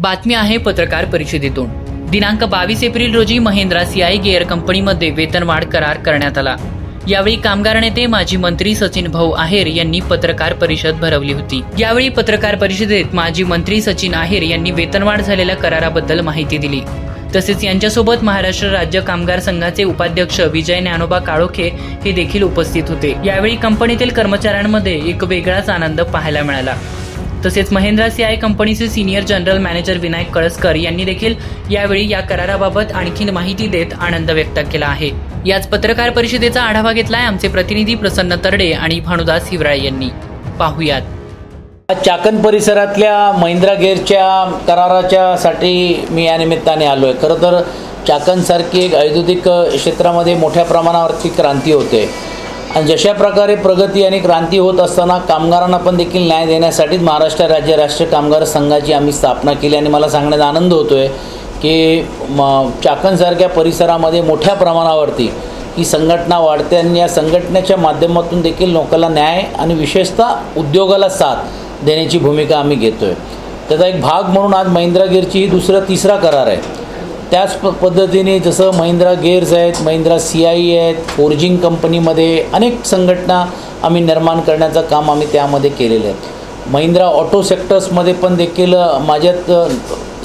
बातमी आहे पत्रकार परिषदेतून. दिनांक बावीस एप्रिल रोजी महेंद्रा सीआय गेअर कंपनीमध्ये वेतनवाढ करार करण्यात आला. यावेळी कामगार नेते माजी मंत्री सचिन भाऊ आहेर यांनी पत्रकार परिषद भरवली होती. यावेळी पत्रकार परिषदेत माजी मंत्री सचिन आहेर यांनी वेतनवाढ झालेल्या कराराबद्दल माहिती दिली. तसेच यांच्यासोबत महाराष्ट्र राज्य कामगार संघाचे उपाध्यक्ष विजय ज्ञानोबा काळोखे हे देखील उपस्थित होते. यावेळी कंपनीतील कर्मचाऱ्यांमध्ये एक वेगळाच आनंद पाहायला मिळाला. तसेच महिंद्रा सीआय कंपनीचे senior general manager Vinayak Kalaskar यांनी देखील यावेळी या कराराबाबत आणखी माहिती देत आनंद व्यक्त केला आहे. याच पत्रकार परिषदेचा आढावा घेतलाय आमचे प्रतिनिधी प्रसन्न तरडे आणि भानुदास हिवराळे यांनी. पाहुयात. चाकण परिसरातल्या महिंद्रा गेअरच्या कराराच्या साठी मी या निमित्ताने आलो आहे खरं तर चाकणसारखी एक औद्योगिक क्षेत्रामध्ये मोठ्या प्रमाणावरती क्रांती होते. आणि जशा प्रकारे प्रगती आणि क्रांती होत असताना कामगारांना पण देखील न्याय देण्यासाठीच महाराष्ट्र राज्य राष्ट्रीय कामगार संघाची आम्ही स्थापना केली आणि मला सांगण्यात आनंद होतो आहे की म चाकणसारख्या परिसरामध्ये मोठ्या प्रमाणावरती ही संघटना वाढते आणि या संघटनेच्या माध्यमातून देखील लोकांना न्याय आणि विशेषतः उद्योगाला साथ देण्याची भूमिका आम्ही घेतो आहे त्याचा एक भाग म्हणून आज महिंद्रागिरची ही दुसरा तिसरा करार आहे. त्याच प पद्धतीने जसं महिंद्रा गेअर्स आहेत महिंद्रा सी आय आहेत फोर्जिंग कंपनीमध्ये अनेक संघटना आम्ही निर्माण करण्याचं काम आम्ही त्यामध्ये केलेलं आहे. महिंद्रा ऑटो सेक्टर्समध्ये पण देखील माझ्यात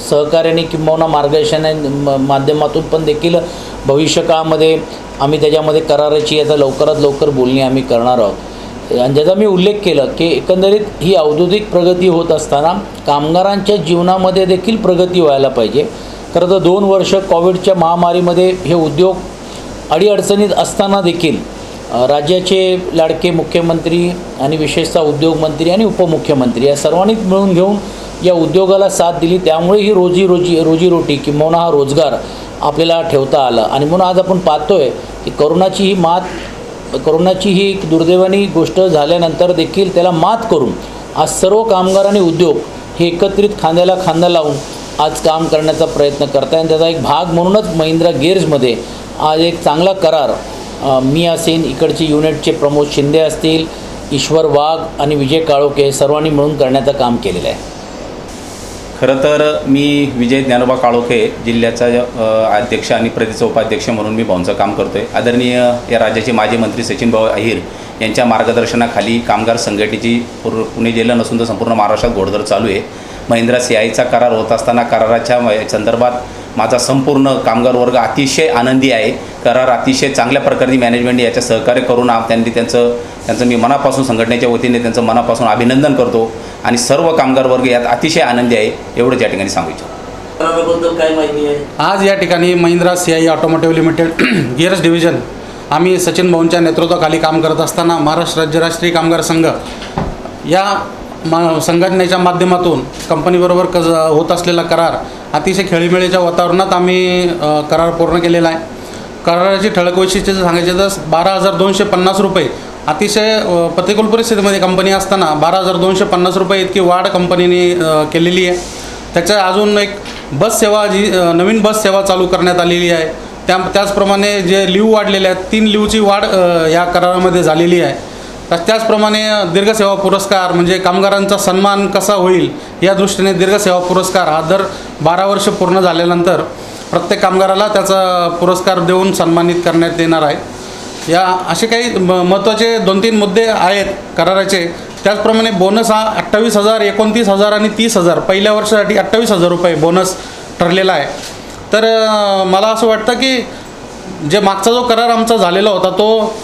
सहकार्याने किंबहुना मार्गदर्शन म- माध्यमातून पण देखील भविष्यकाळामध्ये आम्ही त्याच्यामध्ये कराराची याचा लवकरात लवकर बोलणी आम्ही करणार आहोत. आणि ज्याचा मी उल्लेख केला की एकंदरीत ही औद्योगिक प्रगती होत असताना कामगारांच्या जीवनामध्ये देखील प्रगती व्हायला पाहिजे. खरं तर दोन वर्ष कोविडच्या महामारीमध्ये हे उद्योग अडीअडचणीत असताना देखील राज्याचे लाडके मुख्यमंत्री आणि विशेषतः उद्योगमंत्री आणि उपमुख्यमंत्री या सर्वांनीच मिळून घेऊन या उद्योगाला साथ दिली. त्यामुळे ही रोजी रोजी रोजीरोटी किंबहुना हा रोजगार आपल्याला ठेवता आला. आणि म्हणून आज आपण पाहतोय की करोनाची ही मात करोनाची ही एक दुर्दैवानी गोष्ट झाल्यानंतर देखील त्याला मात करून आज सर्व कामगार आणि उद्योग हे एकत्रित खांद्याला खांदा लावून आज काम करण्याचा प्रयत्न करत आहे आणि त्याचा एक भाग म्हणूनच महिंद्रा गेअर्समध्ये आज एक चांगला करार मी असेन इकडचे युनिटचे प्रमोद शिंदे असतील ईश्वर वाघ आणि विजय काळोखे हे सर्वांनी मिळून करण्याचं काम केलेलं आहे. खरं तर मी विजय ज्ञानोबा काळोखे जिल्ह्याचा अध्यक्ष आणि प्रदेशचा उपाध्यक्ष म्हणून मी भाऊंचं काम करतो आहे आदरणीय या राज्याचे माजी मंत्री सचिनभाऊ अहिर यांच्या मार्गदर्शनाखाली कामगार संघटनेची पूर्ण पुणे जिल्हा नसून तर संपूर्ण महाराष्ट्रात घोडदर चालू आहे. महिंद्रा सी आयचा करार होत असताना कराराच्या संदर्भात माझा संपूर्ण कामगार वर्ग अतिशय आनंदी आहे. करार अतिशय चांगल्या प्रकारे मॅनेजमेंट याच्या सहकार्य करून त्यांनी त्यांचं त्यांचं मी मनापासून संघटनेच्या वतीने त्यांचं मनापासून अभिनंदन करतो आणि सर्व कामगार वर्ग यात अतिशय आनंदी आहे एवढंच या ठिकाणी सांगू इच्छितो. कराराबद्दल काय माहिती आहे? आज या ठिकाणी Mahindra C I automotive limited gears division आम्ही सचिन भाऊंच्या नेतृत्वाखाली काम करत असताना महाराष्ट्र राज्य राष्ट्रीय कामगार संघ या मा संघटनेच्या माध्यमातून कंपनीबरोबर कज होत असलेला करार अतिशय खेळीमेळीच्या वातावरणात आम्ही करार पूर्ण केलेला आहे. कराराची ठळक वैशिष्ट्य जर सांगायचे तर बारा हजार दोनशे पन्नास रुपये अतिशय प्रतिकूल परिस्थितीमध्ये कंपनी असताना बारा हजार दोनशे पन्नास रुपये इतकी वाढ कंपनीने केलेली आहे. त्याच्या अजून एक बस सेवा जी नवीन बस सेवा चालू करण्यात आलेली आहे. त्या त्याचप्रमाणे जे लिव वाढलेले आहेत तीन लिवची वाढ या करारामध्ये झालेली आहे. तर त्याचप्रमाणे दीर्घसेवा पुरस्कार म्हणजे कामगारांचा सन्मान कसा होईल या दृष्टीने दीर्घसेवा पुरस्कार हा दर बारा वर्ष पूर्ण झाल्यानंतर प्रत्येक कामगाराला त्याचा पुरस्कार देऊन सन्मानित करण्यात येणार आहे. या असे काही म महत्त्वाचे दोन तीन मुद्दे आहेत कराराचे. त्याचप्रमाणे बोनस हा अठ्ठावीस हजार एकोणतीस हजार आणि तीस हजार पहिल्या वर्षासाठी अठ्ठावीस हजार रुपये बोनस ठरलेला आहे. तर मला असं वाटतं की जे मागचा जो करार आमचा झालेला होता तो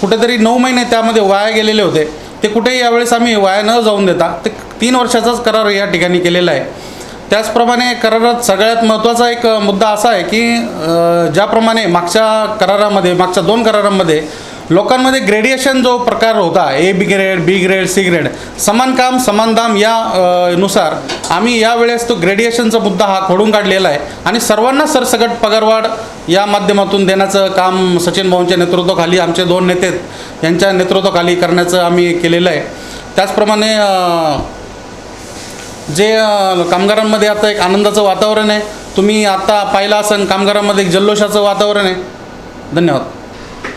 कुठेतरी नऊ महिने त्यामध्ये वाया गेलेले होते. ते कुठेही यावेळेस आम्ही वाया न जाऊन देता ते तीन वर्षाचाच करार या ठिकाणी केलेला आहे. त्याचप्रमाणे करारात सगळ्यात महत्त्वाचा एक मुद्दा असा आहे की ज्याप्रमाणे मागच्या करारामध्ये मागच्या दोन करारामध्ये लोकांमध्ये ग्रेडिएशन जो प्रकार होता A B grade B grade C grade समान काम समान दाम या नुसार आम्ही यावेळेस तो ग्रेडिएशनचा मुद्दा हा खोडून काढलेला आहे. आणि सर्वांना सरसकट पगारवाढ या माध्यमातून देण्याचं काम सचिन भाऊंच्या नेतृत्वाखाली आमचे दोन नेते यांच्या नेतृत्वाखाली करण्याचं आम्ही केलेलं आहे. त्याचप्रमाणे जे कामगारांमध्ये आता एक आनंदाचं वातावरण आहे. तुम्ही आता पाहिलं असेल कामगारांमध्ये एक जल्लोषाचं वातावरण आहे. धन्यवाद.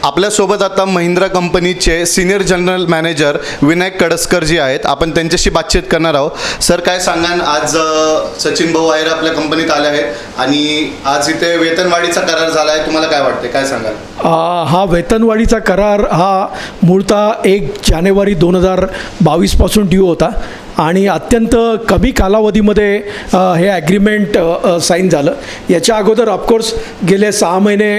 आपल्यासोबत आता महिंद्रा कंपनीचे senior general manager Vinayak Kadaskar ji आहेत. आपण त्यांच्याशी बातचीत करणार आहोत. सर काय सांगाल? आज सचिन भाऊ आहेर आपल्या कंपनीत आले आहेत आणि आज इथे वेतनवाढीचा करार झाला आहे तुम्हाला काय वाटते काय सांगाल? हा वेतनवाढीचा करार हा मूळतः एक जानेवारी दोन हजार बावीसपासून ड्यू होता. आणि अत्यंत कमी कालावधीमध्ये हे ॲग्रीमेंट साईन झालं. याच्या अगोदर ऑफकोर्स गेले सहा महिने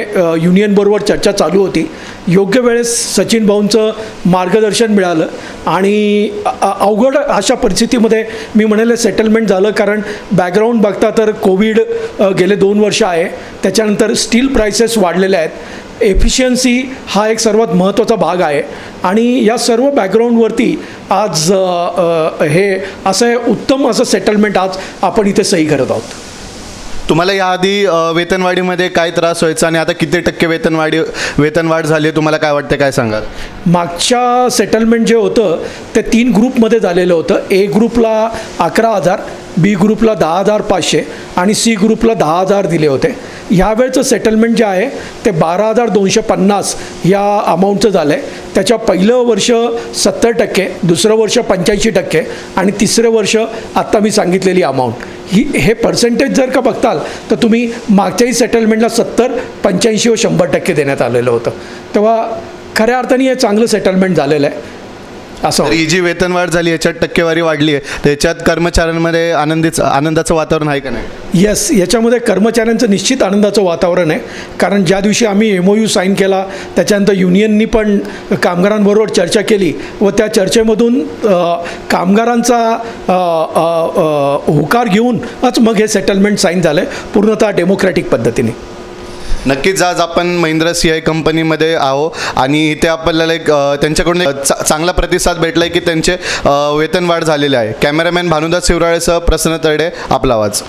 युनियनबरोबर चर्चा चालू होती. योग्य वेळेस सचिन भाऊंचं मार्गदर्शन मिळालं. आणि अवघड अशा परिस्थितीमध्ये मी म्हणेल सेटलमेंट झालं. कारण बॅकग्राऊंड बघता तर कोविड गेले दोन वर्ष आहे. त्याच्यानंतर स्टील प्राइसेस वाढलेल्या आहेत. एफिशियन्सी हा एक सर्वात महत्त्वाचा भाग आहे. आणि या सर्व बॅकग्राऊंडवरती आज हे असं उत्तम असं सेटलमेंट आज आपण इथे सही करत आहोत. तुम्हाला याआधी वेतनवाढीमध्ये काय त्रास व्हायचा आणि आता किती टक्के वेतनवाढी वेतनवाढ झाली आहे तुम्हाला काय वाटतं काय सांगाल? मागच्या सेटलमेंट जे होतं ते तीन ग्रुपमध्ये झालेलं होतं. ए ग्रुपला अकरा हजार बी ग्रुपला दहा हजार पाचशे आणि सी ग्रुपला दहा हजार दिले होते. ह्यावेळचं सेटलमेंट जे आहे ते बारा हजार दोनशे पन्नास या अमाऊंटचं झालं आहे त्याच्या पहिलं वर्ष सत्तर टक्के दुसरं वर्ष पंच्याऐंशी टक्के आणि तिसरं वर्ष आत्ता मी सांगितलेली अमाऊंट ही हे पर्सेंटेज जर का बघताल तर तुम्ही मागच्याही सेटलमेंटला सत्तर पंच्याऐंशी व शंभर टक्के देण्यात आलेलं होतं. तेव्हा खऱ्या अर्थाने हे चांगलं सेटलमेंट झालेलं आहे. असं. तर ही जी वेतनवाढ झाली याच्यात टक्केवारी वाढली आहे त्याच्यात कर्मचाऱ्यांमध्ये आनंदीच आनंदाचं वातावरण आहे का नाही? येस याच्यामध्ये कर्मचाऱ्यांचं निश्चित आनंदाचं वातावरण आहे. कारण ज्या दिवशी आम्ही एम ओ यू साईन केला त्याच्यानंतर युनियननी पण कामगारांबरोबर चर्चा केली व त्या चर्चेमधून अ, कामगारांचा अ, अ, अ, होकार घेऊनच मग हे सेटलमेंट साईन झालं आहे पूर्णतः डेमोक्रॅटिक पद्धतीने. नक्कीच आज आपण महिंद्रा सी आय कंपनीमध्ये आहो आणि इथे आपल्याला एक त्यांच्याकडून चा- चांगला प्रतिसाद भेटला आहे की त्यांचे वेतनवाढ झालेले आहे. कॅमेरामॅन भानुदास शिवराळेसह प्रसन्न तरडे आपला आवाज.